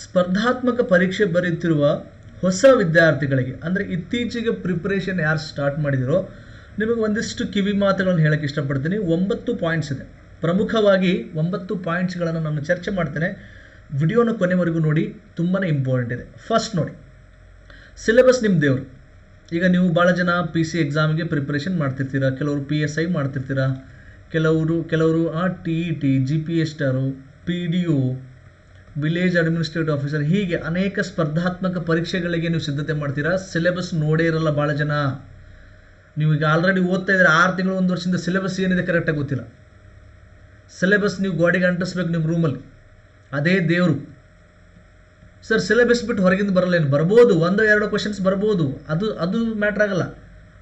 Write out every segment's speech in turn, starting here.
ಸ್ಪರ್ಧಾತ್ಮಕ ಪರೀಕ್ಷೆ ಬರೀತಿರುವ ಹೊಸ ವಿದ್ಯಾರ್ಥಿಗಳಿಗೆ, ಅಂದರೆ ಇತ್ತೀಚೆಗೆ ಪ್ರಿಪ್ರೇಷನ್ ಯಾರು ಸ್ಟಾರ್ಟ್ ಮಾಡಿದಿರೋ, ನಿಮಗೆ ಒಂದಿಷ್ಟು ಕಿವಿ ಮಾತುಗಳನ್ನು ಹೇಳಕ್ಕೆ ಇಷ್ಟಪಡ್ತೀನಿ. ಒಂಬತ್ತು ಪಾಯಿಂಟ್ಸ್ ಇದೆ. ಪ್ರಮುಖವಾಗಿ ಒಂಬತ್ತು ಪಾಯಿಂಟ್ಸ್ಗಳನ್ನು ನಾನು ಚರ್ಚೆ ಮಾಡ್ತೇನೆ. ವಿಡಿಯೋನ ಕೊನೆವರೆಗೂ ನೋಡಿ ತುಂಬಾ ಇಂಪಾರ್ಟೆಂಟ್ ಇದೆ. ಫಸ್ಟ್ ನೋಡಿ ಸಿಲೆಬಸ್ ನಿಮ್ಮ ದೇವರು. ಈಗ ನೀವು ಭಾಳ ಜನ ಪಿ ಸಿ ಎಕ್ಸಾಮ್ಗೆ ಪ್ರಿಪ್ರೇಷನ್ ಮಾಡ್ತಿರ್ತೀರ? ಕೆಲವರು ಪಿ ಎಸ್ ಐ ಮಾಡ್ತಿರ್ತೀರಾ? ಕೆಲವರು ಕೆಲವರು T E T G P S tar P D O village administrative officer ಹೀಗೆ ಅನೇಕ ಸ್ಪರ್ಧಾತ್ಮಕ ಪರೀಕ್ಷೆಗಳಿಗೆ ನೀವು ಸಿದ್ಧತೆ ಮಾಡ್ತೀರಾ? ಸಿಲೆಬಸ್ ನೋಡೇ ಇರಲ್ಲ ಭಾಳ ಜನ. ನೀವು ಈಗ ಆಲ್ರೆಡಿ ಓದ್ತಾ ಇದ್ರೆ ಆರು ತಿಂಗಳು ಒಂದು ವರ್ಷದಿಂದ ಸಿಲೆಬಸ್ ಏನಿದೆ ಕರೆಕ್ಟಾಗಿ ಗೊತ್ತಿಲ್ಲ. ಸಿಲೆಬಸ್ ನೀವು ಗೋಡೆಗೆ ಅಂಟಿಸ್ಬೇಕು ನಿಮ್ಮ ರೂಮಲ್ಲಿ ಅದೇ ದೇವರು. ಸರ್ ಸಿಲೆಬಸ್ ಬಿಟ್ಟು ಹೊರಗಿಂದ ಬರಲ್ಲ ಏನು? ಬರ್ಬೋದು, ಒಂದು ಎರಡು ಕ್ವಶನ್ಸ್ ಬರ್ಬೋದು. ಅದು ಅದು ಮ್ಯಾಟ್ರ್ ಆಗಲ್ಲ.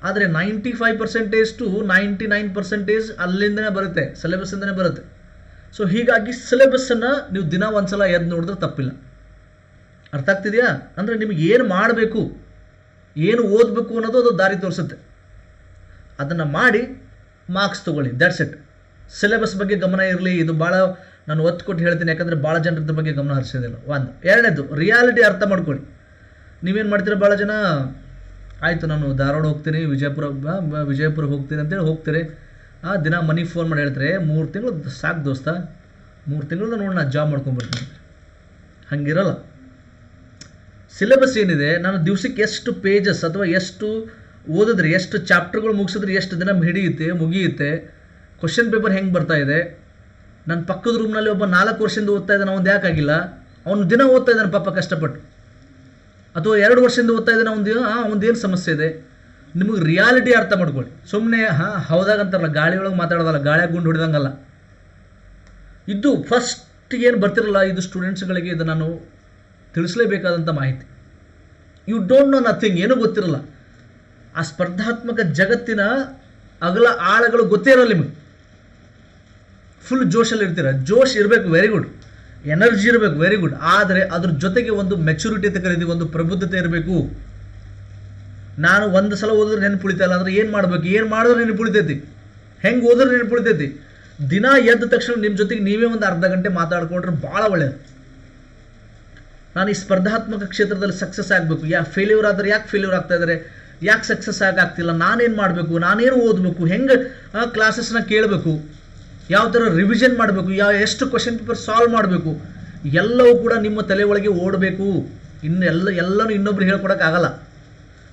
ಆದರೆ ninety five percentage to ninety nine percentage ಅಲ್ಲಿಂದನೇ ಬರುತ್ತೆ. ಸಿಲೆಬಸ್ಸಿಂದನೇ ಬರುತ್ತೆ. ಸೊ ಹೀಗಾಗಿ ಸಿಲೆಬಸ್ಸನ್ನು ನೀವು ದಿನ ಒಂದ್ಸಲ ಎದ್ದು ನೋಡಿದ್ರೆ ತಪ್ಪಿಲ್ಲ. ಅರ್ಥ ಆಗ್ತಿದೆಯಾ? ಅಂದರೆ ನಿಮಗೆ ಏನು ಮಾಡಬೇಕು, ಏನು ಓದಬೇಕು ಅನ್ನೋದು ಅದು ದಾರಿ ತೋರಿಸುತ್ತೆ. ಅದನ್ನು ಮಾಡಿ ಮಾರ್ಕ್ಸ್ ತೊಗೊಳ್ಳಿ ದಟ್ಸ್ ಇಟ್ ಸಿಲೆಬಸ್ ಬಗ್ಗೆ ಗಮನ ಇರಲಿ, ಇದು ಭಾಳ ನಾನು ಒತ್ತು ಕೊಟ್ಟು ಹೇಳ್ತೀನಿ, ಯಾಕಂದರೆ ಭಾಳ ಜನರದ ಬಗ್ಗೆ ಗಮನ ಹರಿಸೋದಿಲ್ಲ. ಒಂದು, ಎರಡನೇದು ರಿಯಾಲಿಟಿ ಅರ್ಥ ಮಾಡ್ಕೊಳ್ಳಿ. ನೀವೇನು ಮಾಡ್ತೀರ ಭಾಳ ಜನ? ಆಯಿತು, ನಾನು ಧಾರವಾಡ ಹೋಗ್ತೀನಿ, ವಿಜಯಪುರ ವಿಜಯಪುರ ಹೋಗ್ತೀನಿ ಅಂತೇಳಿ ಹೋಗ್ತೀರಿ. ಆ ದಿನ ಮನೆಗೆ ಫೋನ್ ಮಾಡಿ ಹೇಳ್ತಾರೆ, ಮೂರು ತಿಂಗಳು ಸಾಕು ದೋಸ್ತ, ಮೂರು ತಿಂಗಳದ ನೋಡಿ ನಾನು ಜಾಬ್ ಮಾಡ್ಕೊಂಬರ್ತೀನಿ ಹಂಗಿರಲ್ಲ. ಸಿಲೆಬಸ್ ಏನಿದೆ, ನಾನು ದಿವ್ಸಕ್ಕೆ ಎಷ್ಟು ಪೇಜಸ್ ಅಥವಾ ಎಷ್ಟು ಓದಿದ್ರೆ, ಎಷ್ಟು ಚಾಪ್ಟರ್ಗಳು ಮುಗಿಸಿದ್ರೆ ಎಷ್ಟು ದಿನ ಹಿಡಿಯುತ್ತೆ, ಮುಗಿಯುತ್ತೆ ಕ್ವಶನ್ ಪೇಪರ್ ಹೆಂಗೆ ಬರ್ತಾ ಇದೆ? ನನ್ನ ಪಕ್ಕದ ರೂಮ್ನಲ್ಲಿ ಒಬ್ಬ ನಾಲ್ಕು ವರ್ಷದಿಂದ ಓದ್ತಾ ಇದ್ದಾನೆ, ಅವ್ನು ಯಾಕಾಗಿಲ್ಲ? ಅವನು ದಿನ ಓದ್ತಾ ಇದ್ದಾನೆ ಪಾಪ ಕಷ್ಟಪಟ್ಟು. ಅಥವಾ ಎರಡು ವರ್ಷದಿಂದ ಓದ್ತಾ ಇದ್ದಾನೆ, ಅವನು ಅವನದೇನು ಸಮಸ್ಯೆ ಇದೆ? ನಿಮಗೆ ರಿಯಾಲಿಟಿ ಅರ್ಥ ಮಾಡ್ಕೊಳ್ಳಿ. ಸುಮ್ಮನೆ ಹಾಂ, ಹೌದಾಗಂತಾರಲ್ಲ, ಗಾಳಿ ಒಳಗೆ ಮಾತಾಡೋದಲ್ಲ ಗಾಳಿಯಾಗ ಗುಂಡು ಹೊಡೆದಂಗಲ್ಲ. ಇದು ಫಸ್ಟ್ ಏನು ಬರ್ತಿರಲ್ಲ, ಇದು ಸ್ಟೂಡೆಂಟ್ಸ್ಗಳಿಗೆ ಇದು ನಾನು ತಿಳಿಸಲೇಬೇಕಾದಂಥ ಮಾಹಿತಿ. ಯು ಡೋಂಟ್ ನೋ ನಥಿಂಗ್ ಏನೂ ಗೊತ್ತಿರಲ್ಲ. ಆ ಸ್ಪರ್ಧಾತ್ಮಕ ಜಗತ್ತಿನ ಅಗಲ ಆಳಗಳು ಗೊತ್ತೇ ಇರಲ್ಲ ನಿಮಗೆ. ಫುಲ್ ಜೋಶಲ್ಲಿ ಇರ್ತೀರ. ಜೋಶ್ ಇರಬೇಕು ವೆರಿ ಗುಡ್ ಎನರ್ಜಿ ಇರಬೇಕು ವೆರಿ ಗುಡ್ ಆದರೆ ಅದ್ರ ಜೊತೆಗೆ ಒಂದು ಮೆಚುರಿಟಿ ಅಂತ ಕರೀತೀವಿ, ಒಂದು ಪ್ರಬುದ್ಧತೆ ಇರಬೇಕು. ನಾನು ಒಂದು ಸಲ ಓದಿದ್ರೆ ನೆನಪು ಉಳಿತಾಯಿಲ್ಲ ಅಂದ್ರೆ ಏನು ಮಾಡಬೇಕು? ಏನು ಮಾಡಿದ್ರೆ ನೆನಪು ಉಳಿತೈತಿ? ಹೆಂಗೆ ಓದಿದ್ರೆ ನೆನಪು ಉಳಿತೈತಿ? ದಿನ ಎದ್ದ ತಕ್ಷಣ ನಿಮ್ಮ ಜೊತೆಗೆ ನೀವೇ ಒಂದು ಅರ್ಧ ಗಂಟೆ ಮಾತಾಡ್ಕೊಂಡ್ರೆ ಭಾಳ ಒಳ್ಳೆಯದು ನಾನು ಈ ಸ್ಪರ್ಧಾತ್ಮಕ ಕ್ಷೇತ್ರದಲ್ಲಿ ಸಕ್ಸಸ್ ಆಗಬೇಕು. ಯಾ ಫೇಲ್ಯೂರ್ ಆದರೆ ಯಾಕೆ ಫೇಲ್ಯೂರ್ ಆಗ್ತಾ ಇದ್ದಾರೆ ಯಾಕೆ ಸಕ್ಸಸ್ ಆಗಾಗ್ತಿಲ್ಲ ನಾನೇನು ಮಾಡಬೇಕು? ನಾನೇನು ಓದಬೇಕು? ಹೆಂಗೆ ಕ್ಲಾಸಸ್ನ ಕೇಳಬೇಕು? ಯಾವ ಥರ ರಿವಿಷನ್ ಮಾಡಬೇಕು? ಯಾವ ಎಷ್ಟು ಕ್ವಶನ್ ಪೇಪರ್ ಸಾಲ್ವ್ ಮಾಡಬೇಕು? ಎಲ್ಲವೂ ಕೂಡ ನಿಮ್ಮ ತಲೆ ಒಳಗೆ ಓಡಬೇಕು. ಇನ್ನು ಎಲ್ಲ, ಎಲ್ಲನೂ ಇನ್ನೊಬ್ರು ಹೇಳ್ಕೊಡೋಕ್ಕಾಗಲ್ಲ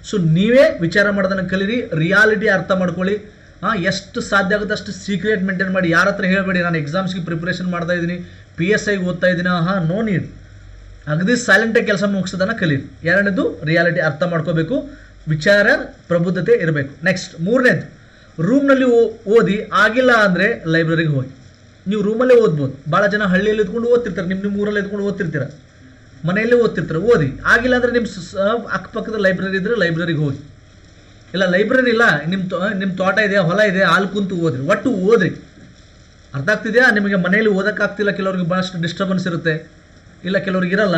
ಸೊ ನೀವೇ ವಿಚಾರ ಮಾಡೋದನ್ನು ಕಲೀರಿ ರಿಯಾಲಿಟಿ ಅರ್ಥ ಮಾಡ್ಕೊಳ್ಳಿ. ಹಾಂ ಎಷ್ಟು ಸಾಧ್ಯ ಆಗುತ್ತೆ ಅಷ್ಟು ಸೀಕ್ರೆಟ್ ಮೇಂಟೈನ್ ಮಾಡಿ. ಯಾರ ಹತ್ರ ಹೇಳಬೇಡಿ, ನಾನು ಎಕ್ಸಾಮ್ಸ್ಗೆ ಪ್ರಿಪ್ರೇಷನ್ ಮಾಡ್ತಾ ಇದ್ದೀನಿ ಪಿ ಎಸ್ ಐಗೆ ಓದ್ತಾ ಇದ್ದೀನಿ ಹಾಂ ನೋ ನೀಡ್ ಅಗದಿ ಸೈಲೆಂಟಾಗಿ ಕೆಲಸ ಮುಗಿಸೋದನ್ನು ಕಲೀರಿ. ಎರಡನೇದು ರಿಯಾಲಿಟಿ ಅರ್ಥ ಮಾಡ್ಕೋಬೇಕು. ವಿಚಾರ, ಪ್ರಬುದ್ಧತೆ ಇರಬೇಕು. ನೆಕ್ಸ್ಟ್ ಮೂರನೇದು ರೂಮ್ನಲ್ಲಿ ಓದಿ, ಆಗಿಲ್ಲ ಅಂದರೆ ಲೈಬ್ರರಿಗೆ ಹೋಗಿ. ನೀವು ರೂಮಲ್ಲೇ ಓದ್ಬೋದು. ಭಾಳ ಜನ ಹಳ್ಳಿಯಲ್ಲಿ ಇದ್ಕೊಂಡು ಓದ್ತಿರ್ತಾರೆ. ನಿಮ್ಮ ನಿಮ್ಮ ಊರಲ್ಲಿ ಇದ್ಕೊಂಡು ಓದ್ತಿರ್ತೀರ. ಮನೆಯಲ್ಲೇ ಓದ್ತಿರ್ತಾರೆ, ಓದಿ. ಆಗಿಲ್ಲ ಅಂದರೆ ನಿಮ್ಮ ಅಕ್ಕಪಕ್ಕದ ಲೈಬ್ರರಿ ಇದ್ದರೆ ಲೈಬ್ರರಿಗೆ ಹೋಗಿ. ಇಲ್ಲ ಲೈಬ್ರರಿ ಇಲ್ಲ ನಿಮ್ಮ ನಿಮ್ಮ ತೋಟ ಇದೆ, ಹೊಲ ಇದೆ, ಹಾಲು ಕುಂತು ಓದ್ರಿ. ಒಟ್ಟು ಓದ್ರಿ. ಅರ್ಥ ಆಗ್ತಿದೆಯಾ? ನಿಮಗೆ ಮನೆಯಲ್ಲಿ ಓದೋಕ್ಕಾಗ್ತಿಲ್ಲ, ಕೆಲವ್ರಿಗೆ ಭಾಳಷ್ಟು ಡಿಸ್ಟರ್ಬೆನ್ಸ್ ಇರುತ್ತೆ. ಇಲ್ಲ, ಕೆಲವ್ರಿಗೆ ಇರಲ್ಲ.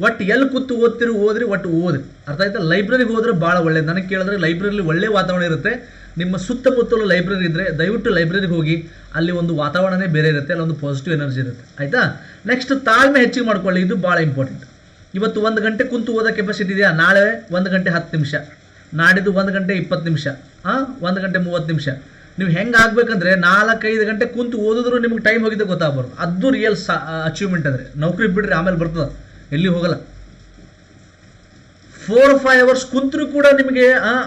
ಒಟ್ಟು ಎಲ್ಲಿ ಕೂತು ಓದ್ತಿರು, ಓದ್ರಿ, ಒಟ್ಟು ಓದ್ರಿ. ಅರ್ಥ ಆಯ್ತಾ? ಲೈಬ್ರರಿಗೆ ಹೋದ್ರೆ ಭಾಳ ಒಳ್ಳೇದು. ನನಗೆ ಕೇಳಿದ್ರೆ ಲೈಬ್ರರಿಲಿ ಒಳ್ಳೆ ವಾತಾವರಣ ಇರುತ್ತೆ. ನಿಮ್ಮ ಸುತ್ತಮುತ್ತಲು ಲೈಬ್ರರಿ ಇದ್ದರೆ ದಯವಿಟ್ಟು ಲೈಬ್ರರಿಗೆ ಹೋಗಿ ಅಲ್ಲಿ ಒಂದು ವಾತಾವರಣನೇ ಬೇರೆ ಇರುತ್ತೆ, ಅಲ್ಲಿ ಒಂದು ಪಾಸಿಟಿವ್ ಎನರ್ಜಿ ಇರುತ್ತೆ. ಆಯಿತಾ? ನೆಕ್ಸ್ಟ್ ತಾಳ್ಮೆ ಹೆಚ್ಚಿಗೆ ಮಾಡ್ಕೊಳ್ಳಿ, ಇದು ಭಾಳ ಇಂಪಾರ್ಟೆಂಟ್ ಇವತ್ತು ಒಂದು ಗಂಟೆ ಕುಂತು ಓದೋ ಕೆಪಾಸಿಟಿ ಇದೆಯಾ? ನಾಳೆ ಒಂದು ಗಂಟೆ ಹತ್ತು ನಿಮಿಷ. ನಾಡಿದ್ದು ಒಂದು ಗಂಟೆ ಇಪ್ಪತ್ತು ನಿಮಿಷ. ಹಾಂ ಒಂದು ಗಂಟೆ ಮೂವತ್ತು ನಿಮಿಷ. ನೀವು ಹೆಂಗೆ ಆಗಬೇಕಂದ್ರೆ ನಾಲ್ಕೈದು ಗಂಟೆ ಕುಂತು ಓದಿದ್ರು ನಿಮ್ಗೆ ಟೈಮ್ ಹೋಗಿದ್ದೆ ಗೊತ್ತಾಗ್ಬಾರ್ದು. ಅದು ರಿಯಲ್ ಸಾ ಅಚೀವ್ಮೆಂಟ್ ಅಂದರೆ. ನೌಕರಿ ಬಿಡ್ರಿ, ಆಮೇಲೆ ಬರ್ತದೆ. ಎಲ್ಲಿ ಹೋಗಲ್ಲ. ಫೋರ್ ಫೈವ್ ಅವರ್ಸ್ ಕುಂತರೂ ಕೂಡ ನಿಮಗೆ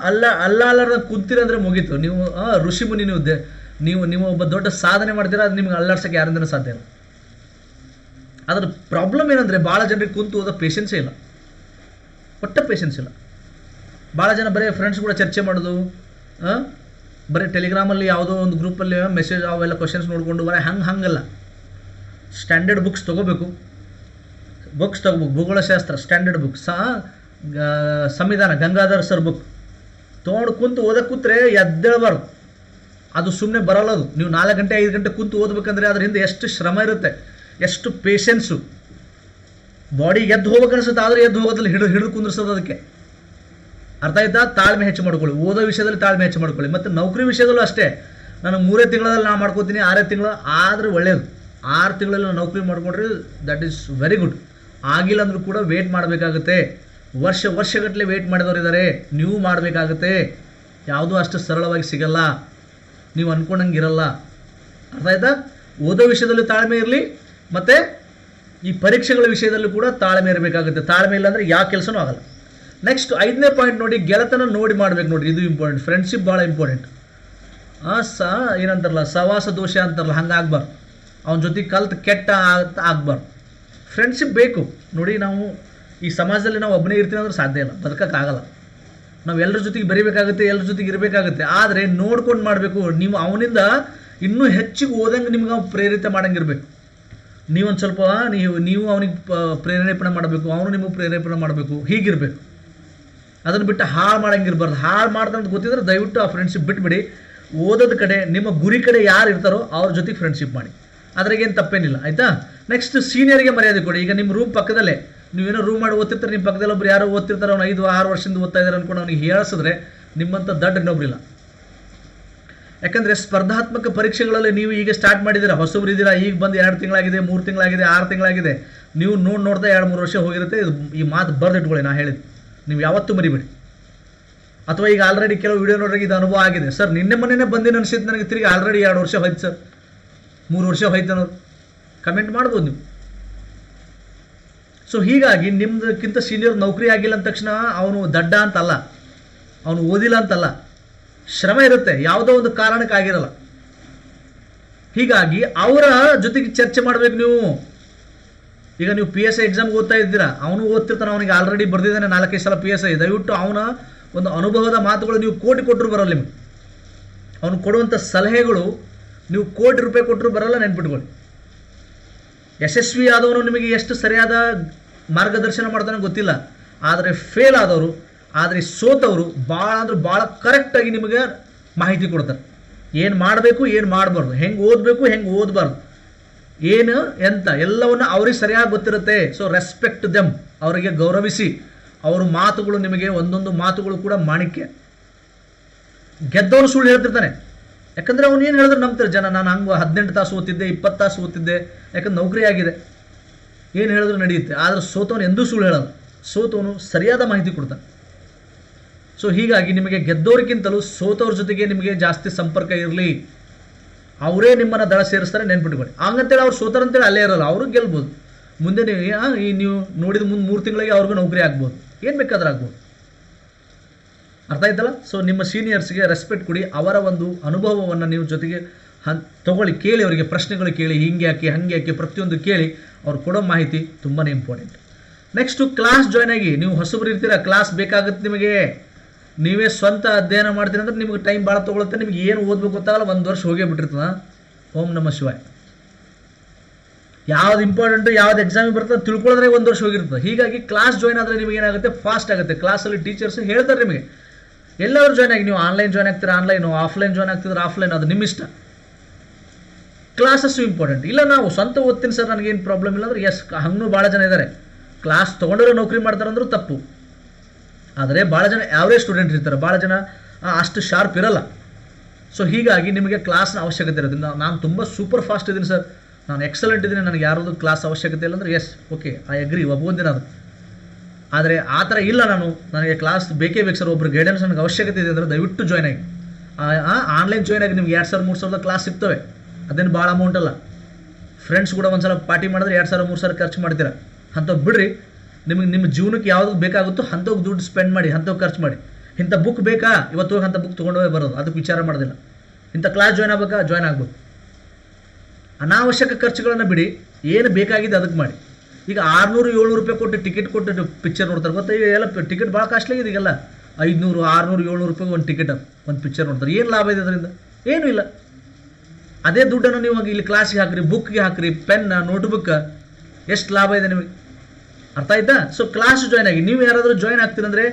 ಅಲ್ಲ ಅಲ್ಲ ಅಲ್ಲಾಲಾರ್ದ ಕುಂತಿರಂದ್ರೆ ಮುಗೀತು. ನೀವು ಋಷಿ ಮುನಿ ನೀವು ನೀವು ನೀವು ಒಬ್ಬ ದೊಡ್ಡ ಸಾಧನೆ ಮಾಡ್ತೀರಾ, ಅದು ನಿಮ್ಗೆ ಅಲ್ಲಾಡ್ಸಕ್ಕೆ ಯಾರಿಂದನೂ ಸಾಧ್ಯ ಇಲ್ಲ. ಅದರ ಪ್ರಾಬ್ಲಮ್ ಏನಂದರೆ ಭಾಳ ಜನರಿಗೆ ಕುಂತು ಹೋದ ಪೇಷನ್ಸೇ ಇಲ್ಲ. ಒಟ್ಟ ಪೇಷನ್ಸ್ ಇಲ್ಲ. ಭಾಳ ಜನ ಬರೀ ಫ್ರೆಂಡ್ಸ್ ಕೂಡ ಚರ್ಚೆ ಮಾಡೋದು? ಬರೀ ಟೆಲಿಗ್ರಾಮಲ್ಲಿ ಯಾವುದೋ ಒಂದು ಗ್ರೂಪಲ್ಲಿ ಮೆಸೇಜ್ ಅವೆಲ್ಲ ಕ್ವಶನ್ಸ್ ನೋಡಿಕೊಂಡು ಬರೀ ಹಂಗೆ, ಹಂಗಲ್ಲ. ಸ್ಟ್ಯಾಂಡರ್ಡ್ ಬುಕ್ಸ್ ತೊಗೋಬೇಕು. ಬುಕ್ಸ್ ತೊಗೋಬೇಕು ಭೂಗೋಳಶಾಸ್ತ್ರ ಸ್ಟ್ಯಾಂಡರ್ಡ್ ಬುಕ್ ಸಹ ಸಂವಿಧಾನ, ಗಂಗಾಧರ್ ಸರ್ ಬುಕ್ ತೊಗೊಂಡು ಕುಂತು ಓದಕ್ಕೆ ಕೂತ್ರೆ ಎದ್ದೇಳಬಾರ್ದು. ಅದು ಸುಮ್ಮನೆ ಬರಲ್ಲ ಅದು. ನೀವು ನಾಲ್ಕು ಗಂಟೆ, ಐದು ಗಂಟೆ ಕುಂತು ಓದ್ಬೇಕಂದ್ರೆ ಅದ್ರ ಹಿಂದೆ ಎಷ್ಟು ಶ್ರಮ ಇರುತ್ತೆ, ಎಷ್ಟು ಪೇಷನ್ಸು ಬಾಡಿ ಎದ್ದು ಹೋಗ್ಬೇಕು ಅನಿಸುತ್ತೆ ಆದರೆ ಎದ್ದು ಹೋಗೋದ್ರಲ್ಲಿ ಹಿಡಿದು ಹಿಡಿದು ಕುಂದ್ರಿಸೋದು ಅದಕ್ಕೆ. ಅರ್ಥ ಆಯ್ತಾ? ತಾಳ್ಮೆ ಹೆಚ್ಚು ಮಾಡ್ಕೊಳ್ಳಿ. ಓದೋ ವಿಷಯದಲ್ಲಿ ತಾಳ್ಮೆ ಹೆಚ್ಚು ಮಾಡ್ಕೊಳ್ಳಿ. ಮತ್ತು ನೌಕರಿ ವಿಷಯದಲ್ಲೂ ಅಷ್ಟೇ. ನಾನು ಮೂರೇ ತಿಂಗಳಲ್ಲಿ ನಾನು ಮಾಡ್ಕೋತೀನಿ, ಆರೇ ತಿಂಗಳು, ಆದರೆ ಒಳ್ಳೆಯದು ಆರು ತಿಂಗಳಲ್ಲಿ ನೌಕರಿ ಮಾಡ್ಕೊಂಡ್ರೆ ದಟ್ ಈಸ್ ವೆರಿ ಗುಡ್ ಆಗಿಲ್ಲ ಅಂದರೂ ಕೂಡ ವೇಟ್ ಮಾಡಬೇಕಾಗುತ್ತೆ. ವರ್ಷ ವರ್ಷಗಟ್ಟಲೆ ವೇಟ್ ಮಾಡಿದವರಿದ್ದಾರೆ ನೀವು ಮಾಡಬೇಕಾಗುತ್ತೆ. ಯಾವುದೂ ಅಷ್ಟು ಸರಳವಾಗಿ ಸಿಗಲ್ಲ. ನೀವು ಅಂದ್ಕೊಂಡಂಗೆ ಇರಲ್ಲ ಅರ್ಥ ಆಯ್ತಾ ಓದೋ ವಿಷಯದಲ್ಲೂ ತಾಳ್ಮೆ ಇರಲಿ, ಮತ್ತು ಈ ಪರೀಕ್ಷೆಗಳ ವಿಷಯದಲ್ಲೂ ಕೂಡ ತಾಳ್ಮೆ ಇರಬೇಕಾಗುತ್ತೆ. ತಾಳ್ಮೆ ಇಲ್ಲ ಅಂದರೆ ಯಾವ ಕೆಲಸನೂ ಆಗಲ್ಲ. ನೆಕ್ಸ್ಟ್ ಐದನೇ ಪಾಯಿಂಟ್ ನೋಡಿ, ಗೆಳೆತನ ನೋಡಿ ಮಾಡ್ಬೇಕು ನೋಡಿ. ಇದು ಇಂಪಾರ್ಟೆಂಟ್ ಫ್ರೆಂಡ್ಶಿಪ್ ಭಾಳ ಇಂಪಾರ್ಟೆಂಟ್ ಆ ಸ, ಏನಂತಾರಲ್ಲ, ಸವಾಸ ದೋಷ ಅಂತಾರಲ್ಲ, ಹಂಗೆ ಆಗ್ಬಾರ್ದು. ಅವನ ಜೊತೆ ಕಲ್ತು ಕೆಟ್ಟ ಆಗ್- ಆಗ್ಬಾರ್ದು. ಫ್ರೆಂಡ್ಶಿಪ್ ಬೇಕು. ನೋಡಿ ನಾವು ಈ ಸಮಾಜದಲ್ಲಿ ನಾವು ಒಬ್ಬನೇ ಇರ್ತೀವಿ ಅಂದ್ರೆ ಸಾಧ್ಯ ಇಲ್ಲ, ಬದುಕೋಕ್ಕಾಗಲ್ಲ. ನಾವು ಎಲ್ಲರ ಜೊತೆಗೆ ಬರೀಬೇಕಾಗುತ್ತೆ ಎಲ್ಲರ ಜೊತೆಗೆ ಇರಬೇಕಾಗುತ್ತೆ. ಆದರೆ ನೋಡ್ಕೊಂಡು ಮಾಡಬೇಕು, ನೀವು ಅವನಿಂದ ಇನ್ನೂ ಹೆಚ್ಚಿಗೆ ಓದಂಗೆ ನಿಮ್ಗೆ ಅವ್ನು ಪ್ರೇರಿತ ಮಾಡಂಗಿರ್ಬೇಕು. ನೀವೊಂದು ಸ್ವಲ್ಪ ನೀವು ನೀವು ಅವನಿಗೆ ಪ್ರೇರೇಪಣೆ ಮಾಡಬೇಕು, ಅವನು ನಿಮಗೆ ಪ್ರೇರೇಪಣೆ ಮಾಡಬೇಕು, ಹೀಗಿರಬೇಕು. ಅದನ್ನು ಬಿಟ್ಟು ಹಾಳು ಮಾಡಂಗಿರ್ಬಾರ್ದು. ಹಾಳು ಮಾಡ್ದಂತ ಗೊತ್ತಿದ್ರೆ ದಯವಿಟ್ಟು ಆ ಫ್ರೆಂಡ್ಶಿಪ್ ಬಿಟ್ಬಿಡಿ. ಓದೋದ ಕಡೆ, ನಿಮ್ಮ ಗುರಿ ಕಡೆ ಯಾರು ಇರ್ತಾರೋ ಅವ್ರ ಜೊತೆಗೆ ಫ್ರೆಂಡ್ಶಿಪ್ ಮಾಡಿ. ಅದ್ರಾಗೇನು ತಪ್ಪೇನಿಲ್ಲ, ಆಯಿತಾ? ನೆಕ್ಸ್ಟ್ ಸೀನಿಯರ್ಗೆ ಮರ್ಯಾದೆ ಕೊಡಿ. ಈಗ ನಿಮ್ಮ ರೂಮ್ ಪಕ್ಕದಲ್ಲೇ ನೀವೇನೋ ರೂಮ್ ಮಾಡಿ ಓದ್ತಿರ್ತಾರೆ ನಿಮ್ಮ ಪಕ್ಕದಲ್ಲಿ ಒಬ್ರು ಯಾರೋ ಓದ್ತಿರ್ತಾರೆ, ಅವ್ನು ಐದು, ಆರು ವರ್ಷದಿಂದ ಓದ್ತಾ ಇದ್ದಾರೆ ಅನ್ಕೊಂಡು ಅವ್ನಿಗೆ ಹೇಳಿಸಿದ್ರೆ ನಿಮ್ಮಂಥ ದಡ್ಡ ಇನ್ನೊಬ್ರಿಲ್ಲ. ಯಾಕಂದರೆ ಸ್ಪರ್ಧಾತ್ಮಕ ಪರೀಕ್ಷೆಗಳಲ್ಲಿ ನೀವು ಈಗ ಸ್ಟಾರ್ಟ್ ಮಾಡಿದ್ದೀರಾ, ಹೊಸಬ್ರು ಇದ್ದೀರಾ, ಈಗ ಬಂದು ಎರಡು ತಿಂಗಳಾಗಿದೆ, ಮೂರು ತಿಂಗಳಾಗಿದೆ, ಆರು ತಿಂಗಳಾಗಿದೆ, ನೀವು ನೋಡಿ ನೋಡ್ತಾ ಎರಡು, ಮೂರು ವರ್ಷ ಹೋಗಿರುತ್ತೆ, ಇದು ಈ ಮಾತು ಬರೆದಿಟ್ಕೊಳ್ಳಿ, ನಾ ಹೇಳಿದ್ದು. ನೀವು ಯಾವತ್ತೂ ಮರಿಬೇಡಿ. ಅಥವಾ ಈಗ ಆಲ್ರೆಡಿ ಕೆಲವು ವಿಡಿಯೋ ನೋಡ್ರಿಗೆ ಇದು ಅನುಭವ ಆಗಿದೆ. ಸರ್ ನಿನ್ನೆ ಮೊನ್ನೆನೇ ಬಂದಿನ ಅನಿಸಿದ್ದು ನನಗೆ, ತಿರುಗಿ ಆಲ್ರೆಡಿ ಎರಡು ವರ್ಷ ಹೋಯ್ತು ಸರ್ ಮೂರು ವರ್ಷ ಹೋಯ್ತು ಅನ್ನೋದು. ಕಮೆಂಟ್ ಮಾಡ್ಬೋದು ನೀವು. ಸೊ ಹೀಗಾಗಿ ನಿಮ್ಮದಕ್ಕಿಂತ ಸೀನಿಯರ್ ನೌಕರಿ ಆಗಿಲ್ಲ ಅಂದ ತಕ್ಷಣ ಅವನು ದಡ್ಡ ಅಂತಲ್ಲ, ಅವನು ಓದಿಲ್ಲ ಅಂತಲ್ಲ, ಶ್ರಮ ಇರುತ್ತೆ, ಯಾವುದೋ ಒಂದು ಕಾರಣಕ್ಕಾಗಿರಲ್ಲ ಹೀಗಾಗಿ ಅವರ ಜೊತೆಗೆ ಚರ್ಚೆ ಮಾಡಬೇಕು ನೀವು. ಈಗ ನೀವು ಪಿ ಎಸ್ ಐ ಎಕ್ಸಾಮ್ಗೆ ಓದ್ತಾ ಇದ್ದೀರಾ, ಅವನು ಓದ್ತಿರ್ತಾನೆ, ಅವನಿಗೆ ಆಲ್ರೆಡಿ ಬರ್ದಿದ್ದಾನೆ ನಾಲ್ಕೈದು ಸಲ ಪಿ ಎಸ್ ಐ ದಯವಿಟ್ಟು ಅವನ ಒಂದು ಅನುಭವದ ಮಾತುಗಳು ನೀವು ಕೋಟಿ ಕೊಟ್ಟರು ಬರಲ್ಲ ನಿಮಗೆ. ಅವನು ಕೊಡುವಂಥ ಸಲಹೆಗಳು ನೀವು ಕೋಟಿ ರೂಪಾಯಿ ಕೊಟ್ಟರು ಬರಲ್ಲ, ನೆನ್ಪಿಟ್ಕೊಳ್ಳಿ. ಯಶಸ್ವಿ ಆದವನು ನಿಮಗೆ ಎಷ್ಟು ಸರಿಯಾದ ಮಾರ್ಗದರ್ಶನ ಮಾಡ್ತಾನೆ ಗೊತ್ತಿಲ್ಲ. ಆದರೆ ಫೇಲ್ ಆದವರು, ಆದರೆ ಸೋತವರು ಭಾಳ ಅಂದ್ರೆ ಭಾಳ ಕರೆಕ್ಟಾಗಿ ನಿಮಗೆ ಮಾಹಿತಿ ಕೊಡ್ತಾರೆ. ಏನು ಮಾಡಬೇಕು, ಏನು ಮಾಡಬಾರ್ದು. ಹೆಂಗೆ ಓದಬೇಕು, ಹೆಂಗೆ ಓದಬಾರ್ದು. ಏನು, ಎಂತ, ಎಲ್ಲವನ್ನು ಅವ್ರಿಗೆ ಸರಿಯಾಗಿ ಗೊತ್ತಿರುತ್ತೆ. ಸೊ ರೆಸ್ಪೆಕ್ಟ್ ದೆಮ್ ಅವರಿಗೆ ಗೌರವಿಸಿ. ಅವ್ರ ಮಾತುಗಳು ನಿಮಗೆ, ಒಂದೊಂದು ಮಾತುಗಳು ಕೂಡ ಮಾಣಿಕ್ಯ. ಗೆದ್ದವನು ಸುಳ್ಳು ಹೇಳ್ತಿರ್ತಾನೆ. ಯಾಕಂದ್ರೆ ಅವನು ಏನು ಹೇಳಿದ್ರು ನಂಬ್ತಾರೆ ಜನ, ನಾನು ಹಂಗೆ ಹದಿನೆಂಟು ತಾಸು ಓದ್ತಿದ್ದೆ, ಇಪ್ಪತ್ತು ತಾಸು ಓದ್ತಿದ್ದೆ. ಯಾಕಂದ್ರೆ ನೌಕರಿ ಆಗಿದೆ. ಏನು ಹೇಳಿದ್ರು ನಡೆಯುತ್ತೆ. ಆದರೆ ಸೋತವನು ಎಂದೂ ಸುಳ್ಳು ಹೇಳಲ್ಲ. ಸೋತವನು ಸರಿಯಾದ ಮಾಹಿತಿ ಕೊಡ್ತಾನೆ. ಸೊ ಹೀಗಾಗಿ ನಿಮಗೆ ಗೆದ್ದೋರಿಗಿಂತಲೂ ಸೋತವ್ರ ಜೊತೆಗೆ ನಿಮಗೆ ಜಾಸ್ತಿ ಸಂಪರ್ಕ ಇರಲಿ. ಅವರೇ ನಿಮ್ಮನ್ನು ದಳ ಸೇರಿಸ್ತಾರೆ, ನೆನ್ಪಿಟ್ಕೊಳ್ಳಿ. ಹಂಗಂತೇಳಿ ಅವ್ರು ಸೋತಾರಂತೇಳಿ ಅಲ್ಲೇ ಇರಲ್ಲ ಅವರು ಗೆಲ್ಬೋದು. ಮುಂದೆ ನೀವು ಈ ನೀವು ನೋಡಿದ ಮುಂದೆ ಮೂರು ತಿಂಗಳಿಗೆ ಅವ್ರಿಗೂ ನೌಕರಿ ಆಗ್ಬೋದು. ಏನು ಬೇಕಾದ್ರೂ ಆಗ್ಬೋದು? ಅರ್ಥ ಆಯ್ತಲ್ಲ? ಸೊ ನಿಮ್ಮ ಸೀನಿಯರ್ಸ್ಗೆ ರೆಸ್ಪೆಕ್ಟ್ ಕೊಡಿ. ಅವರ ಒಂದು ಅನುಭವವನ್ನು ನೀವು ಜೊತೆಗೆ ಹನ್ ತಗೊಳ್ಳಿ, ಕೇಳಿ ಅವರಿಗೆ ಪ್ರಶ್ನೆಗಳು ಕೇಳಿ, ಹಿಂಗೆ ಯಾಕೆ ಹಂಗೆ ಯಾಕೆ ಪ್ರತಿಯೊಂದು ಕೇಳಿ ಅವ್ರು ಕೊಡೋ ಮಾಹಿತಿ ತುಂಬಾ ಇಂಪಾರ್ಟೆಂಟ್ ನೆಕ್ಸ್ಟು ಕ್ಲಾಸ್ ಜಾಯ್ನ್ ಆಗಿ, ನೀವು ಹೊಸಬ್ರು ಇರ್ತೀರಾ ಕ್ಲಾಸ್ ಬೇಕಾಗುತ್ತೆ ನಿಮಗೆ. ನೀವೇ ಸ್ವಂತ ಅಧ್ಯಯನ ಮಾಡ್ತೀರಿ ಅಂದ್ರೆ ನಿಮಗೆ ಟೈಮ್ ಭಾಳ ತೊಗೊಳುತ್ತೆ. ನಿಮ್ಗೆ ಏನು ಓದಬೇಕು ಗೊತ್ತಾಗಲ್ಲ, ಒಂದು ವರ್ಷ ಹೋಗೇ ಬಿಟ್ಟಿರ್ತದ. ಓಂ ನಮ ಶಿವಾಯ್. ಯಾವ್ದು ಇಂಪಾರ್ಟೆಂಟು ಯಾವ್ದು ಎಕ್ಸಾಮಿಗೆ ಬರ್ತದೆ ತಿಳ್ಕೊಳ್ಳೋದ್ರೆ ಒಂದು ವರ್ಷ ಹೋಗಿರ್ತದೆ. ಹೀಗಾಗಿ ಕ್ಲಾಸ್ ಜಾಯ್ನ್ ಆದರೆ ನಿಮಗೆ ಏನಾಗುತ್ತೆ? ಫಾಸ್ಟ್ ಆಗುತ್ತೆ. ಕ್ಲಾಸಲ್ಲಿ ಟೀಚರ್ಸ್ ಹೇಳ್ತಾರೆ ನಿಮಗೆ. ಎಲ್ಲರೂ ಜಾಯ್ನ್ ಆಗಿ, ನೀವು ಆನ್ಲೈನ್ ಜಾಯ್ನ್ ಆಗ್ತೀರಾ ಆನ್ಲೈನು ಆಫ್ಲೈನ್ ಜಾಯ್ನ್ ಆಗ್ತಿದ್ರೆ ಆಫ್ಲೈನ್ ಅದು ನಿಮ್ಮ ಇಷ್ಟ ಕ್ಲಾಸಸ್ಸು ಇಂಪಾರ್ಟೆಂಟ್ ಇಲ್ಲ, ನಾವು ಸ್ವಂತ ಓದ್ತೀನಿ ಸರ್ ನನಗೇನು ಪ್ರಾಬ್ಲಮ್ ಇಲ್ಲ ಅಂದ್ರೆ ಎಸ್ ಹಂಗೂ ಭಾಳ ಜನ ಇದ್ದಾರೆ ಕ್ಲಾಸ್ ತೊಗೊಂಡವರು ನೌಕರಿ ಮಾಡ್ತಾರೆ ಅಂದರೂ ತಪ್ಪು. ಆದರೆ ಭಾಳ ಜನ ಯಾವರೇ ಸ್ಟೂಡೆಂಟ್ ಇರ್ತಾರೆ. ಭಾಳ ಜನ ಅಷ್ಟು ಶಾರ್ಪ್ ಇರಲ್ಲ. ಸೊ ಹೀಗಾಗಿ ನಿಮಗೆ ಕ್ಲಾಸ್ನ ಅವಶ್ಯಕತೆ ಇರೋದ್ರಿಂದ ನಾನು ತುಂಬ ಸೂಪರ್ ಫಾಸ್ಟ್ ಇದ್ದೀನಿ ಸರ್ ನಾನು ಎಕ್ಸಲೆಂಟ್ ಇದ್ದೀನಿ, ನನಗೆ ಯಾರದು ಕ್ಲಾಸ್ ಅವಶ್ಯಕತೆ ಇಲ್ಲ ಅಂದ್ರೆ ಎಸ್ ಓಕೆ ಐ ಅಗ್ರಿ ಒಬ್ಬೊಂದಿನ ಅದು. ಆದರೆ ಆ ಥರ ಇಲ್ಲ ನಾನು. ನನಗೆ ಕ್ಲಾಸ್ ಬೇಕೇ ಬೇಕು ಸರ್ ಒಬ್ಬರು ಗೈಡೆನ್ಸ್ ನನಗೆ ಅವಶ್ಯಕತೆ ಇದೆ ಅಂದರೆ ದಯವಿಟ್ಟು ಜಾಯ್ನ್ ಆಗಿ. ಆನ್ಲೈನ್ ಜಾಯ್ನ್ ಆಗಿ ನಿಮ್ಗೆ ಎರಡು ಸಾವಿರ, ಮೂರು ಸಾವಿರದ ಕ್ಲಾಸ್ ಸಿಗ್ತವೆ. ಅದೇನು ಭಾಳ ಅಮೌಂಟ್ ಅಲ್ಲ. ಫ್ರೆಂಡ್ಸ್ ಕೂಡ ಒಂದು ಸಲ ಪಾರ್ಟಿ ಮಾಡಿದ್ರೆ ಎರಡು ಸಾವಿರ, ಮೂರು ಸಾವಿರ ಖರ್ಚು ಮಾಡ್ತೀರಾ. ಅಂಥವು ಬಿಡ್ರಿ. ನಿಮಗೆ ನಿಮ್ಮ ಜೀವನಕ್ಕೆ ಯಾವ್ದು ಬೇಕಾಗುತ್ತೋ ಅಂಥವು ದುಡ್ಡು ಸ್ಪೆಂಡ್ ಮಾಡಿ ಅಂಥವು ಖರ್ಚು ಮಾಡಿ. ಇಂಥ ಬುಕ್ ಬೇಕಾ? ಇವತ್ತು ಹೋಗಿ ಅಂಥ ಬುಕ್ ತೊಗೊಂಡೋಗಿ ಬರೋದು. ಅದಕ್ಕೆ ವಿಚಾರ ಮಾಡೋದಿಲ್ಲ. ಇಂಥ ಕ್ಲಾಸ್ ಜಾಯ್ನ್ ಆಗ್ಬೇಕಾ? ಜಾಯ್ನ್ ಆಗ್ಬೋದು. ಅನಾವಶ್ಯಕ ಖರ್ಚುಗಳನ್ನು ಬಿಡಿ. ಏನು ಬೇಕಾಗಿದೆ ಅದಕ್ಕೆ ಮಾಡಿ. ಈಗ ಆರುನೂರು, ಏಳ್ನೂರು ರೂಪಾಯಿ ಕೊಟ್ಟು ಟಿಕೆಟ್ ಕೊಟ್ಟು ಪಿಕ್ಚರ್ ನೋಡ್ತಾರೆ. ಗೊತ್ತಾ? ಈಗ ಎಲ್ಲ ಟಿಕೆಟ್ ಭಾಳ ಕಾಸ್ಟ್ಲಿ ಆಗಿದೆ ಈಗೆಲ್ಲ. ಐದುನೂರು, ಆರುನೂರು, ಏಳ್ನೂರು ರೂಪಾಯಿ ಒಂದು ಟಿಕೆಟ್ ಒಂದು ಪಿಕ್ಚರ್ ನೋಡ್ತಾರೆ. ಏನು ಲಾಭ ಇದೆ ಅದರಿಂದ? ಏನೂ ಇಲ್ಲ. ಅದೇ ದುಡ್ಡನ್ನು ನೀವು ಇಲ್ಲಿ ಕ್ಲಾಸಿಗೆ ಹಾಕ್ರಿ ಬುಕ್ಗೆ ಹಾಕ್ರಿ ಪೆನ್ ನೋಟ್ಬುಕ್ ಎಷ್ಟು ಲಾಭ ಇದೆ ನಿಮಗೆ? ಅರ್ಥ ಆಯ್ತಾ? ಸೊ ಕ್ಲಾಸ್ ಜಾಯ್ನ್ ಆಗಿ, ನೀವು ಯಾರಾದರೂ ಜಾಯ್ನ್ ಆಗ್ತೀರಂದ್ರೆ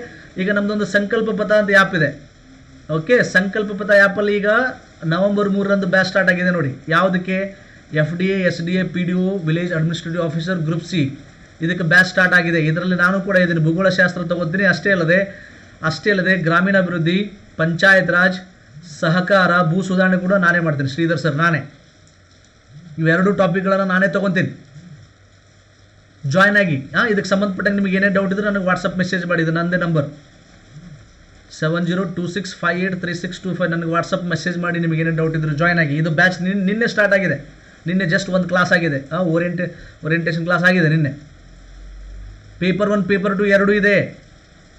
ಈಗ ನಮ್ಮದೊಂದು ಸಂಕಲ್ಪ ಪಥ ಅಂತ ಆ್ಯಪ್ ಇದೆ. ಓಕೆ ಸಂಕಲ್ಪ ಪಥ ಆ್ಯಪಲ್ಲಿ ಈಗ ನವಂಬರ್ ಮೂರರಂದು ಬ್ಯಾಚ್ ಸ್ಟಾರ್ಟ್ ಆಗಿದೆ ನೋಡಿ. ಯಾವುದಕ್ಕೆ? F D A S D A P D O village administrative officer group C ಇದಕ್ಕೆ ಬ್ಯಾಚ್ ಸ್ಟಾರ್ಟ್ ಆಗಿದೆ. ಇದರಲ್ಲಿ ನಾನು ಕೂಡ ಇದ್ದೀನಿ ಭೂಗೋಳಶಾಸ್ತ್ರ ತಗೋತೀನಿ. ಅಷ್ಟೇ ಅಲ್ಲದೆ ಅಷ್ಟೇ ಅಲ್ಲದೆ ಗ್ರಾಮೀಣಾಭಿವೃದ್ಧಿ, ಪಂಚಾಯತ್ ರಾಜ್ ಸಹಕಾರ, ಭೂ ಸುಧಾರಣೆ ಕೂಡ ನಾನೇ ಮಾಡ್ತೀನಿ, ಶ್ರೀಧರ್ ಸರ್ ನಾನೇ. ಇವೆರಡು ಟಾಪಿಕ್ಗಳನ್ನು ನಾನೇ ತೊಗೊತೀನಿ. ಜಾಯ್ನ್ ಆಗಿ. ಹಾಂ, ಇದಕ್ಕೆ ಸಂಬಂಧಪಟ್ಟಂಗೆ ನಿಮಗೆ ಏನೇ ಡೌಟ್ ಇದ್ರೆ ನನಗೆ ವಾಟ್ಸಪ್ ಮೆಸೇಜ್ ಮಾಡಿ, ಇದು ನಂದೇ number seven zero two six five eight three six two five ನನಗೆ ವಾಟ್ಸಪ್ ಮೆಸೇಜ್ ಮಾಡಿ, ನಿಮಗೆ ಏನೇ ಡೌಟ್ ಇದ್ರೆ ಜಾಯ್ನ್ ಆಗಿ. ಇದು ಬ್ಯಾಚ್ ನಿನ್ನೆ ಸ್ಟಾರ್ಟ್ ಆಗಿದೆ. ನಿನ್ನೆ ಜಸ್ಟ್ ಒಂದು ಕ್ಲಾಸ್ ಆಗಿದೆ. ಹಾಂ ಓರಿಯೆಂಟೇ ಓರಿಯೆಂಟೇಷನ್ ಕ್ಲಾಸ್ ಆಗಿದೆ ನಿನ್ನೆ. ಪೇಪರ್ ಒನ್ ಪೇಪರ್ ಟು ಎರಡು ಇದೆ.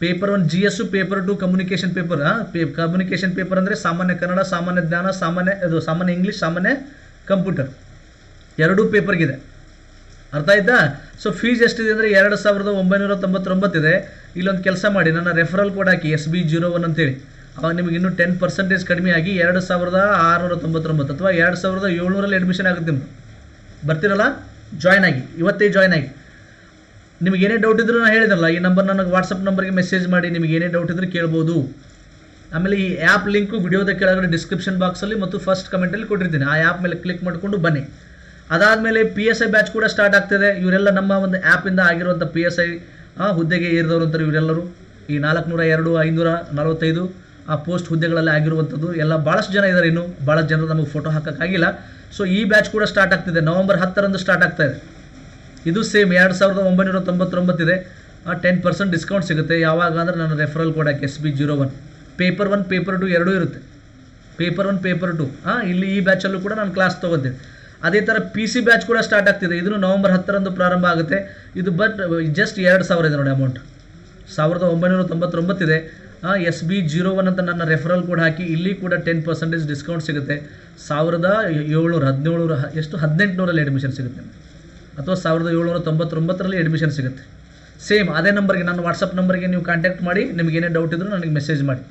Paper one G S paper two communication paper communication pay communication paper ಅಂದರೆ ಸಾಮಾನ್ಯ ಕನ್ನಡ, ಸಾಮಾನ್ಯ ಜ್ಞಾನ, ಸಾಮಾನ್ಯ ಅದು ಸಾಮಾನ್ಯ ಇಂಗ್ಲೀಷ್ ಸಾಮಾನ್ಯ ಕಂಪ್ಯೂಟರ್ ಎರಡೂ ಪೇಪರ್ಗಿದೆ ಅರ್ಥ ಆಯ್ತಾ? ಸೊ ಫೀಸ್ ಎಷ್ಟಿದೆ ಅಂದರೆ ಎರಡು ಸಾವಿರದ ಒಂಬೈನೂರ ತೊಂಬತ್ತೊಂಬತ್ತಿದೆ. ಇಲ್ಲೊಂದು ಕೆಲಸ ಮಾಡಿ, ನನ್ನ ರೆಫರಲ್ ಕೋಡ್ ಹಾಕಿ ಎಸ್ ಬಿ ಜೀರೋ ಒನ್ ಅಂತೇಳಿ. ಅವಾಗ ನಿಮಗೆ ಇನ್ನೂ ಟೆನ್ ಪರ್ಸೆಂಟೇಜ್ ಕಡಿಮೆ ಆಗಿ ಎರಡು ಸಾವಿರದ ಆರುನೂರ ತೊಂಬತ್ತೊಂಬತ್ತು ಅಥವಾ ಎರಡು ಸಾವಿರದ ಏಳ್ನೂರಲ್ಲಿ ಅಡ್ಮಿಷನ್ ಆಗುತ್ತೆ ನಿಮ್ಮ ಬರ್ತೀರಲ್ಲ? ಜಾಯ್ನ್ ಆಗಿ. ಇವತ್ತೇ ಜಾಯ್ನ್ ಆಗಿ. ನಿಮಗೆ ಏನೇ ಡೌಟ್ ಇದ್ರೂ ನಾನು ಹೇಳಿದ್ರಲ್ಲ ಈ ನಂಬರ್ ನನಗೆ ವಾಟ್ಸಪ್ ನಂಬರ್ಗೆ ಮೆಸೇಜ್ ಮಾಡಿ ನಿಮಗೆ ಏನೇ ಡೌಟ್ ಇದ್ರೂ ಕೇಳ್ಬೋದು. ಆಮೇಲೆ ಈ ಆ್ಯಪ್ ಲಿಂಕು ವಿಡಿಯೋದ ಕೆಳಗಡೆ ಡಿಸ್ಕ್ರಿಪ್ಷನ್ ಬಾಕ್ಸಲ್ಲಿ ಮತ್ತು ಫಸ್ಟ್ ಕಮೆಂಟಲ್ಲಿ ಕೊಟ್ಟಿರ್ತೀನಿ. ಆ ಆ್ಯಪ್ ಮೇಲೆ ಕ್ಲಿಕ್ ಮಾಡಿಕೊಂಡು ಬನ್ನಿ. ಅದಾದಮೇಲೆ ಪಿ ಎಸ್ ಐ ಬ್ಯಾಚ್ ಕೂಡ ಸ್ಟಾರ್ಟ್ ಆಗ್ತಿದೆ. ಇವರೆಲ್ಲ ನಮ್ಮ ಒಂದು ಆ್ಯಪಿಂದ ಆಗಿರುವಂಥ ಪಿ ಎಸ್ ಐ ಹುದ್ದೆಗೆ ಏರಿದವರು ಇವರೆಲ್ಲರೂ. ಈ ನಾಲ್ಕುನೂರ ಎರಡು ಐನೂರ ನಲವತ್ತೈದು, ಆ ಪೋಸ್ಟ್ ಹುದ್ದೆಗಳಲ್ಲಿ ಆಗಿರುವಂಥದ್ದು ಎಲ್ಲ ಭಾಳಷ್ಟು ಜನ ಇದ್ದಾರೆ ಇನ್ನು. ಭಾಳಷ್ಟು ಜನರು ನಮಗೆ ಫೋಟೋ ಹಾಕೋಕ್ಕಾಗಿಲ್ಲ. ಸೊ ಈ ಬ್ಯಾಚ್ ಕೂಡ ಸ್ಟಾರ್ಟ್ ಆಗ್ತಿದೆ. ನವಂಬರ್ ಹತ್ತರಂದು ಸ್ಟಾರ್ಟ್ ಆಗ್ತಾ ಇದೆ. ಇದು ಸೇಮ್ ಎರಡು ಸಾವಿರದ ಒಂಬೈನೂರ ತೊಂಬತ್ತೊಂಬತ್ತಿದೆ. ಟೆನ್ ಪರ್ಸೆಂಟ್ ಡಿಸ್ಕೌಂಟ್ ಸಿಗುತ್ತೆ. ಯಾವಾಗ ಅಂದರೆ ನನ್ನ ರೆಫರಲ್ ಕೋಡ್ ಹಾಕಿ S B zero one paper one paper two ಎರಡೂ ಇರುತ್ತೆ. ಪೇಪರ್ ಒನ್ ಪೇಪರ್ ಟು ಹಾಂ, ಇಲ್ಲಿ ಈ ಬ್ಯಾಚಲ್ಲೂ ಕೂಡ ನಾನು ಕ್ಲಾಸ್ ತೊಗೊತೀನಿ ಅದೇ ಥರ ಪಿ ಸಿ ಬ್ಯಾಚ್ ಕೂಡ ಸ್ಟಾರ್ಟ್ ಆಗ್ತಿದೆ. ಇದನ್ನು ನವಂಬರ್ ಹತ್ತರಂದು ಪ್ರಾರಂಭ ಆಗುತ್ತೆ. ಇದು ಬಟ್ ಜಸ್ಟ್ ಎರಡು ಸಾವಿರ ಇದೆ ನೋಡಿ ಅಮೌಂಟ್ ಸಾವಿರದ ಒಂಬೈನೂರ ತೊಂಬತ್ತೊಂಬತ್ತಿದೆ. ಎಸ್ ಬಿ ಜೀರೋ ಒನ್ ಅಂತ ನನ್ನ ರೆಫರಲ್ ಕೋಡ್ ಹಾಕಿ, ಇಲ್ಲಿ ಕೂಡ ಟೆನ್ ಪರ್ಸೆಂಟೇಜ್ ಡಿಸ್ಕೌಂಟ್ ಸಿಗುತ್ತೆ. ಸಾವಿರದ ಏಳ್ನೂರ ಹದಿನೇಳು, ಎಷ್ಟು? ಹದಿನೆಂಟುನೂರಲ್ಲಿ ಅಡ್ಮಿಷನ್ ಸಿಗುತ್ತೆ. ಅಥವಾ ಸಾವಿರದ ಏಳ್ನೂರ ತೊಂಬತ್ತೊಂಬತ್ತರಲ್ಲಿ ಅಡ್ಮಿಷನ್ ಸಿಗುತ್ತೆ. ಸೇಮ್ ಅದೇ ನಂಬರ್ಗೆ ನನ್ನ ವಾಟ್ಸಪ್ ನಂಬರ್ಗೆ ನೀವು ಕಾಂಟ್ಯಾಕ್ಟ್ ಮಾಡಿ ನಿಮಗೇನೇ ಡೌಟ್ ಇದ್ದರೂ ನನಗೆ ಮೆಸೇಜ್ ಮಾಡಿ.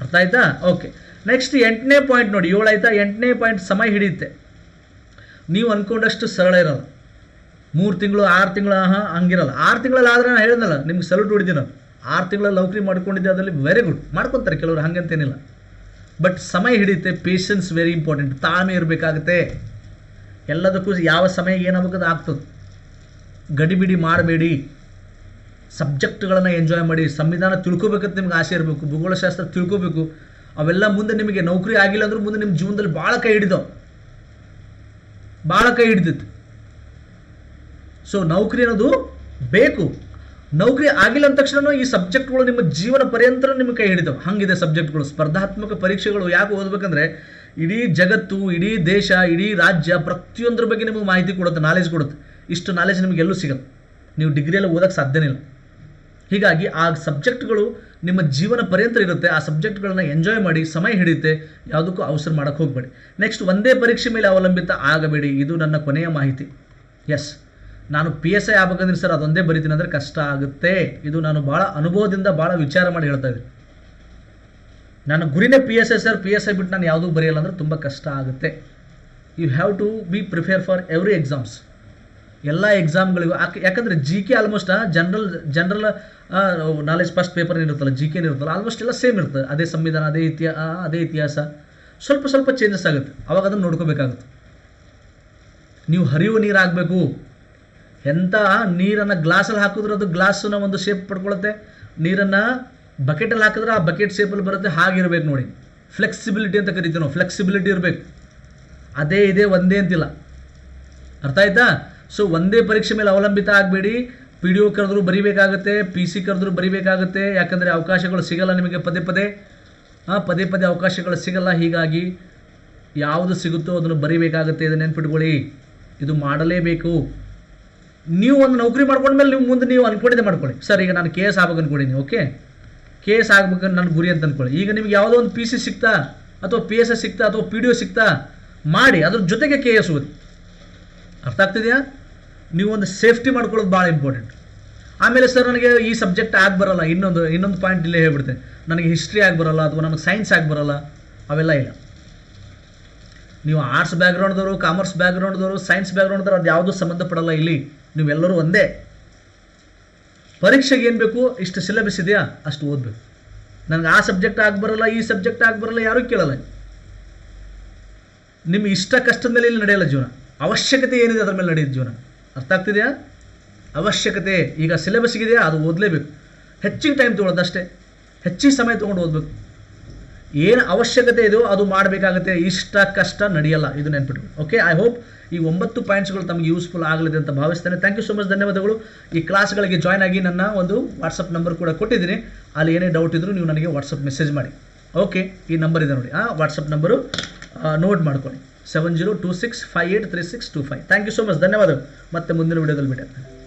ಅರ್ಥ ಆಯ್ತಾ? ಓಕೆ ನೆಕ್ಸ್ಟ್ ಎಂಟನೇ ಪಾಯಿಂಟ್ ನೋಡಿ, ಏಳು ಆಯ್ತಾ? ಎಂಟನೇ ಪಾಯಿಂಟ್ ಸಮಯ ಹಿಡಿಯುತ್ತೆ. ನೀವು ಅಂದ್ಕೊಂಡಷ್ಟು ಸರಳ ಇರೋಲ್ಲ. ಮೂರು ತಿಂಗಳು, ಆರು ತಿಂಗಳು ಹಾಂ ಹಂಗಿರಲ್ಲ. ಆರು ತಿಂಗಳಲ್ಲಿ ಆದರೆ ನಾನು ಹೇಳಿದ್ನಲ್ಲ, ನಿಮ್ಗೆ ಸಲ್ಯೂಟ್ ಹೊಡಿದ್ದೀನಿ ನಾನು. ಆರು ತಿಂಗಳಲ್ಲಿ ನೌಕರಿ ಮಾಡ್ಕೊಂಡಿದ್ದೆ, ಅದರಲ್ಲಿ ವೆರಿ ಗುಡ್ ಮಾಡ್ಕೊತಾರೆ ಕೆಲವರು, ಹಂಗಂತೇನಿಲ್ಲ. ಬಟ್ ಸಮಯ ಹಿಡಿಯುತ್ತೆ ಪೇಷನ್ಸ್ ವೆರಿ ಇಂಪಾರ್ಟೆಂಟ್ ತಾಳ್ಮೆ ಇರಬೇಕಾಗುತ್ತೆ. ಎಲ್ಲದಕ್ಕೂ ಯಾವ ಸಮಯ ಏನಾಗಬೇಕು ಅದು ಆಗ್ತದೆ. ಗಡಿಬಿಡಿ ಮಾಡಬೇಡಿ. ಸಬ್ಜೆಕ್ಟ್ಗಳನ್ನು ಎಂಜಾಯ್ ಮಾಡಿ, ಸಂವಿಧಾನ ತಿಳ್ಕೊಬೇಕಂತ ನಿಮ್ಗೆ ಆಸೆ ಇರಬೇಕು, ಭೂಗೋಳಶಾಸ್ತ್ರ ತಿಳ್ಕೊಬೇಕು, ಅವೆಲ್ಲ ಮುಂದೆ ನಿಮಗೆ ನೌಕರಿ ಆಗಿಲ್ಲ ಅಂದ್ರೂ ಮುಂದೆ ನಿಮ್ಮ ಜೀವನದಲ್ಲಿ ಭಾಳ ಕೈ ಹಿಡಿದವು. ಭಾಳ ಕೈ ಹಿಡಿದಿತ್ತು. ಸೊ ನೌಕರಿ ಅನ್ನೋದು ಬೇಕು. ನೌಕರಿ ಆಗಿಲ್ಲ ಅಂದ ತಕ್ಷಣ ಈ ಸಬ್ಜೆಕ್ಟ್ಗಳು ನಿಮ್ಮ ಜೀವನ ಪರ್ಯಂತರ ನಿಮ್ಮ ಕೈ ಹಿಡಿದವು. ಹಂಗಿದೆ ಸಬ್ಜೆಕ್ಟ್ಗಳು. ಸ್ಪರ್ಧಾತ್ಮಕ ಪರೀಕ್ಷೆಗಳು ಯಾಕೆ ಓದಬೇಕಂದ್ರೆ ಇಡೀ ಜಗತ್ತು, ಇಡೀ ದೇಶ, ಇಡೀ ರಾಜ್ಯ ಪ್ರತಿಯೊಂದ್ರ ಬಗ್ಗೆ ನಿಮಗೆ ಮಾಹಿತಿ ಕೊಡುತ್ತೆ ನಾಲೆಜ್ ಕೊಡುತ್ತೆ. ಇಷ್ಟು ನಾಲೆಜ್ ನಿಮಗೆ ಎಲ್ಲೂ ಸಿಗಲ್ಲ. ನೀವು ಡಿಗ್ರಿಯಲ್ಲಿ ಓದೋಕ್ಕೆ ಸಾಧ್ಯನೇ ಇಲ್ಲ. ಹೀಗಾಗಿ ಆ ಸಬ್ಜೆಕ್ಟ್ಗಳು ನಿಮ್ಮ ಜೀವನ ಪರ್ಯಂತ ಇರುತ್ತೆ. ಆ ಸಬ್ಜೆಕ್ಟ್ಗಳನ್ನ ಎಂಜಾಯ್ ಮಾಡಿ, ಸಮಯ ಹಿಡಿಯುತ್ತೆ. ಯಾವುದಕ್ಕೂ ಅವಸರ ಮಾಡೋಕ್ಕೆ ಹೋಗಬೇಡಿ. ನೆಕ್ಸ್ಟ್ ಒಂದೇ ಪರೀಕ್ಷೆ ಮೇಲೆ ಅವಲಂಬಿತ ಆಗಬೇಡಿ. ಇದು ನನ್ನ ಕೊನೆಯ ಮಾಹಿತಿ. ಎಸ್ ನಾನು ಪಿ ಎಸ್ ಐ ಆಗ್ಬೇಕಂದ್ರೆ ಸರ್ ಅದೊಂದೇ ಬರಿತೀನಿ ಅಂದರೆ ಕಷ್ಟ ಆಗುತ್ತೆ. ಇದು ನಾನು ಭಾಳ ಅನುಭವದಿಂದ ಭಾಳ ವಿಚಾರ ಮಾಡಿ ಹೇಳ್ತಾ ಇದ್ದೀನಿ. ನನ್ನ ಗುರಿನೇ P S S sir P S I ಬಿಟ್ಟು ನಾನು ಯಾವುದೂ ಬರೆಯಲ್ಲ ಅಂದರೆ ತುಂಬ ಕಷ್ಟ ಆಗುತ್ತೆ. You have to be prepare for every exams ಎಲ್ಲ ಎಕ್ಸಾಮ್ಗಳಿಗೂ ಯಾಕೆ ಯಾಕಂದರೆ G K almost general general knowledge first paper ಇರುತ್ತಲ್ಲ ಜಿ ಕೆ ಇರುತ್ತಲ್ಲ ಆಲ್ಮೋಸ್ಟ್ ಎಲ್ಲ ಸೇಮ್ ಇರ್ತದೆ. ಅದೇ ಸಂವಿಧಾನ, ಅದೇ ಇತಿಹಾ ಅದೇ ಇತಿಹಾಸ. ಸ್ವಲ್ಪ ಸ್ವಲ್ಪ ಚೇಂಜಸ್ ಆಗುತ್ತೆ. ಅವಾಗ ಅದನ್ನು ನೋಡ್ಕೋಬೇಕಾಗುತ್ತೆ. ನೀವು ಹರಿಯುವ ನೀರು ಆಗಬೇಕು. ಎಂಥ ನೀರನ್ನು ಗ್ಲಾಸಲ್ಲಿ ಹಾಕಿದ್ರೆ ಅದು ಗ್ಲಾಸನ್ನ ಒಂದು ಶೇಪ್ ಪಡ್ಕೊಳ್ಳುತ್ತೆ ನೀರನ್ನು ಬಕೆಟಲ್ಲಿ ಹಾಕಿದ್ರೆ ಆ ಬಕೆಟ್ ಶೇಪಲ್ಲಿ ಬರುತ್ತೆ, ಹಾಗಿರ್ಬೇಕು ನೋಡಿ. ಫ್ಲೆಕ್ಸಿಬಿಲಿಟಿ ಅಂತ ಕರಿತೀವಿ ನಾವು ಫ್ಲೆಕ್ಸಿಬಿಲಿಟಿ ಇರಬೇಕು. ಅದೇ ಇದೆ, ಒಂದೇ ಅಂತಿಲ್ಲ. ಅರ್ಥ ಆಯ್ತಾ? ಸೊ ಒಂದೇ ಪರೀಕ್ಷೆ ಮೇಲೆ ಅವಲಂಬಿತ ಆಗಬೇಡಿ. ಪಿ ಡಿ ಒ ಕರೆದ್ರು ಬರಿಬೇಕಾಗುತ್ತೆ ಪಿ ಸಿ ಕರೆದ್ರು ಬರಿಬೇಕಾಗುತ್ತೆ. ಯಾಕಂದರೆ ಅವಕಾಶಗಳು ಸಿಗಲ್ಲ ನಿಮಗೆ ಪದೇ ಪದೇ. ಹಾಂ ಪದೇ ಪದೇ ಅವಕಾಶಗಳು ಸಿಗಲ್ಲ, ಹೀಗಾಗಿ ಯಾವುದು ಸಿಗುತ್ತೋ ಅದನ್ನು ಬರಿಬೇಕಾಗುತ್ತೆ. ಇದನ್ನು ನೆನ್ಪಿಟ್ಕೊಳ್ಳಿ. ಇದು ಮಾಡಲೇಬೇಕು. ನೀವು ಒಂದು ನೌಕರಿ ಮಾಡ್ಕೊಂಡ್ಮೇಲೆ ನೀವು ಮುಂದೆ ನೀವು ಅನ್ಕೊಂಡಿದ್ದೆ ಮಾಡ್ಕೊಳ್ಳಿ. ಸರ್, ಈಗ ನಾನು ಕೆ ಎಸ್ ಆಗ್ಬೇಕು ಅನ್ಕೊಂಡಿದ್ದೀನಿ, ಓಕೆ? ಕೆ ಎಸ್ ಆಗ್ಬೇಕಂತ ನನ್ನ ಗುರಿ ಅಂತ ಅನ್ಕೊಳ್ಳಿ. ಈಗ ನಿಮ್ಗೆ ಯಾವುದೋ ಒಂದು ಪಿ ಸಿ ಸಿಗ್ತಾ ಅಥವಾ ಪಿ ಎಸ್ ಎಸ್ ಸಿಗ್ತಾ ಅಥವಾ ಪಿ ಡಿ ಒ ಸಿಗ್ತಾ ಮಾಡಿ, ಅದ್ರ ಜೊತೆಗೆ ಕೆ ಎಸ್ ಓದಿ. ಅರ್ಥ ಆಗ್ತಿದೆಯಾ? ನೀವು ಒಂದು ಸೇಫ್ಟಿ ಮಾಡ್ಕೊಳ್ಳೋದು ಭಾಳ ಇಂಪಾರ್ಟೆಂಟ್ ಆಮೇಲೆ ಸರ್ ನನಗೆ ಈ ಸಬ್ಜೆಕ್ಟ್ ಆಗಿ ಬರಲ್ಲ. ಇನ್ನೊಂದು ಇನ್ನೊಂದು ಪಾಯಿಂಟ್ ಇಲ್ಲೇ ಹೇಳ್ಬಿಡ್ತೇನೆ ನನಗೆ ಹಿಸ್ಟ್ರಿ ಆಗಿ ಬರಲ್ಲ, ಅಥವಾ ನನಗೆ ಸೈನ್ಸ್ ಆಗಿ ಬರಲ್ಲ, ಅವೆಲ್ಲ ಇಲ್ಲ. ನೀವು ಆರ್ಟ್ಸ್ ಬ್ಯಾಕ್ಗ್ರೌಂಡ್ದವರು ಕಾಮರ್ಸ್ ಬ್ಯಾಕ್ಗ್ರೌಂಡ್ದವರು ಸೈನ್ಸ್ ಬ್ಯಾಕ್ಗ್ರೌಂಡ್ದವರು ಅದು ಯಾವುದೂ ಸಂಬಂಧಪಡಲ್ಲ ಇಲ್ಲಿ. ನೀವೆಲ್ಲರೂ ಒಂದೇ. ಪರೀಕ್ಷೆಗೆ ಏನು ಬೇಕು? ಇಷ್ಟು ಸಿಲೆಬಸ್ ಇದೆಯಾ? ಅಷ್ಟು ಓದಬೇಕು. ನನಗೆ ಆ ಸಬ್ಜೆಕ್ಟ್ ಆಗಿ ಬರಲ್ಲ, ಈ ಸಬ್ಜೆಕ್ಟ್ ಆಗಿ ಬರಲ್ಲ, ಯಾರೂ ಕೇಳಲ್ಲ. ನಿಮ್ಮ ಇಷ್ಟ ಕಷ್ಟದ ಇಲ್ಲಿ ನಡೆಯಲ್ಲ ಜೀವನ. ಅವಶ್ಯಕತೆ ಏನಿದೆ ಅದರ ಮೇಲೆ ನಡೆಯುತ್ತೆ ಜೀವನ. ಅರ್ಥ ಆಗ್ತಿದೆಯಾ? ಅವಶ್ಯಕತೆ. ಈಗ ಸಿಲೆಬಸ್ಗಿದೆಯಾ ಅದು ಓದಲೇಬೇಕು. ಹೆಚ್ಚಿನ ಟೈಮ್ ತೊಗೊಳೋದು ಅಷ್ಟೇ. ಹೆಚ್ಚಿನ ಸಮಯ ತೊಗೊಂಡು ಓದಬೇಕು. ಏನು ಅವಶ್ಯಕತೆ ಇದೆಯೋ ಅದು ಮಾಡಬೇಕಾಗುತ್ತೆ. ಇಷ್ಟ ಕಷ್ಟ ನಡೆಯಲ್ಲ. ಇದು ನೆನ್ಪಿಟ್ಟು ಓಕೆ ಐ ಹೋಪ್ ಈ ಒಂಬತ್ತು ಪಾಯಿಂಟ್ಸ್ಗಳು ತಮಗೆ ಯೂಸ್ಫುಲ್ ಆಗಲಿದೆ ಅಂತ ಭಾವಿಸ್ತೇನೆ. ಥ್ಯಾಂಕ್ ಯು ಸೊ ಮಚ್ ಧನ್ಯವಾದಗಳು. ಈ ಕ್ಲಾಸ್ಗಳಿಗೆ ಜಾಯ್ನ್ ಆಗಿ ನನ್ನ ಒಂದು ವಾಟ್ಸಪ್ ನಂಬರ್ ಕೂಡ ಕೊಟ್ಟಿದ್ದೀನಿ. ಅಲ್ಲಿ ಏನೇ ಡೌಟ್ ಇದ್ದರೂ ನೀವು ನನಗೆ ವಾಟ್ಸಪ್ ಮೆಸೇಜ್ ಮಾಡಿ. ಓಕೆ ಈ ನಂಬರ್ ಇದೆ ನೋಡಿ. ಆ ವಾಟ್ಸಪ್ ನಂಬರು ನೋಟ್ ಮಾಡ್ಕೊಳ್ಳಿ. Seven zero two six five eight three six two five thank you so much ಧನ್ಯವಾದಗಳು. ಮತ್ತೆ ಮುಂದಿನ ವಿಡಿಯೋದಲ್ಲಿ ಆಗ್ತೇನೆ